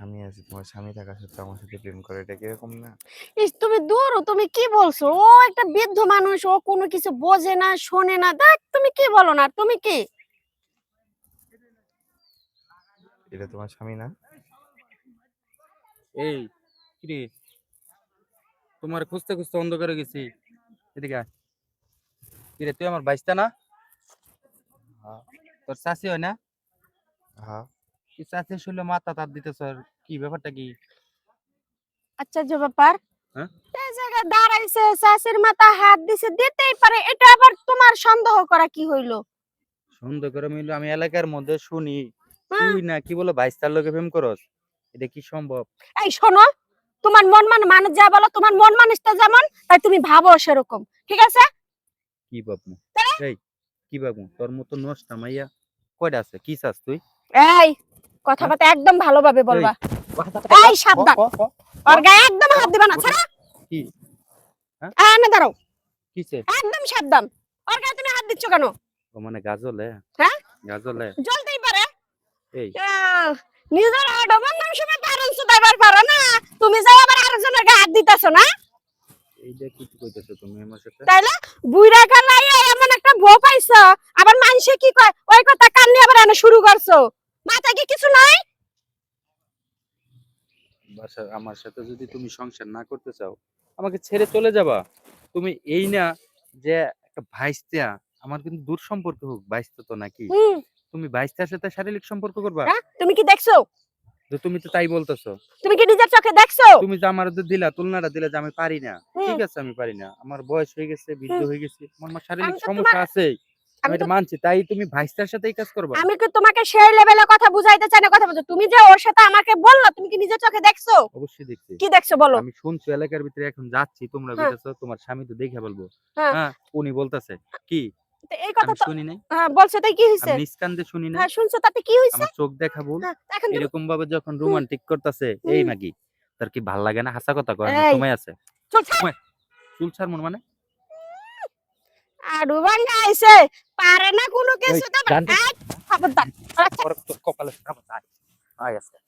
স্বামী আছে তোমার স্বামী থাকা সত্ত্বেও আমার সাথে প্রেম করে এটা কীরকম না? ইস তুমি দূর তুমি কি বলছো? ও একটা বৃদ্ধ মানুষ ও কোনো কিছু বোঝে না শোনে না দেখ তুমি কি বলো না তুমি কি? এটা তোমার স্বামী না? এই কিরে? তোমার খুঁজতে খুঁজতে অন্ধকারে গেছি। এদিকে আয়। কিরে তুই আমার বাইসটা না? হ্যাঁ। তোর চাষি হয় না? হ্যাঁ। মাথা তার দিতেছ আর কি? ব্যাপারটা কি? আচ্ছা যে ব্যাপার। হ্যাঁ? এই জায়গায় দাঁড়াইছে মাথা হাত দিছে দিতেই পারে এটা আবার তোমার সন্দেহ করা কি হইল? সুন্দর করে আমি এলাকার মধ্যে শুনি। তুই না কি বলে লোকে প্রেম করস? এটা কি সম্ভব? এই শোনো তোমার মন মান মানুষ যা বলো তোমার মন মানুষটা যেমন তাই তুমি ভাবো সেরকম ঠিক আছে? কি বাবু এই কি বাবু তোর মতো নষ্ট মাইয়া কয়টা আছে? কি চাস তুই? এই কথাবার্তা একদম ভালোভাবে বলবা। এই, সাবধান। ওর গায়ে একদম হাত দিবা না ছাড়া। কি? হ্যাঁ? দাঁড়াও। কিসে? একদম সাবধান। ওর গায়ে তুমি হাত দিচ্ছ কেন? ও মানে গাজলে? হ্যাঁ? গাজলে? পারে। এই। নিজের নাম শুনে দাইবার পারো না। তুমি যাই আবার আরেকজনের গায়ে হাত দিতেছো না? এইটা কি কইতেছো তুমি আমার সাথে? তাইলে বুইরা কালাই এমন একটা বউ পাইছো। আবার মানুষে কি কয়? ওই কথা কান নিয়ে আবার এনে শুরু করছ। মাথায় কি কিছু নাই? বাসা আমার সাথে যদি তুমি সংসার না করতে চাও আমাকে ছেড়ে চলে যাবা। তুমি এই না যে একটা ভাইস্তা আমার কিন্তু দূর সম্পর্ক হোক ভাইস্তা তো নাকি? তুমি ভাইস্তার সাথে শারীরিক সম্পর্ক করবা? হ্যাঁ? তুমি কি দেখছ? তুমি তো তাই বলতেছো। তুমি কি নিজের চোখে দেখছ? তুমি যে আমার দিলা তুলনাটা দিলা যে আমি পারি না। ঠিক আছে আমি পারি না। আমার বয়স হয়ে গেছে বৃদ্ধ হয়ে গেছে আমার শারীরিক সমস্যা আছে আমি এটা মানছি তাই তুমি সাথেই কাজ করবা। আমি কি তোমাকে সেই লেভেলে কথা বুঝাইতে চাই না কথা বলছো তুমি যে ওর সাথে আমাকে বলল তুমি কি নিজের চোখে দেখছ? অবশ্যই দেখছি। কি দেখছ বলো? আমি শুনছি এলাকার ভিতরে এখন যাচ্ছি তোমরা হ্যাঁ। বুঝেছ তোমার স্বামী তো দেখে বলব। হ্যাঁ। হ্যাঁ উনি বলতেছে কি? এই কথা তো শুনি নাই। হ্যাঁ বলছো তাই কি হইছে? আমি নিষ্কান দিয়ে শুনি না হ্যাঁ শুনছো তাতে কি হইছে? আমার চোখ দেখা ভুল। হ্যাঁ, এরকম ভাবে যখন রোমান্টিক করতেছে এই নাকি তার কি ভালো লাগে না? হাসা কথা কয় সময় আছে? থাক। চুল ছাড় মন মানে? আড়ু ভাঙ্গা আইছে। পারে না কোনো কিছু তো কপালে আয় আজকে।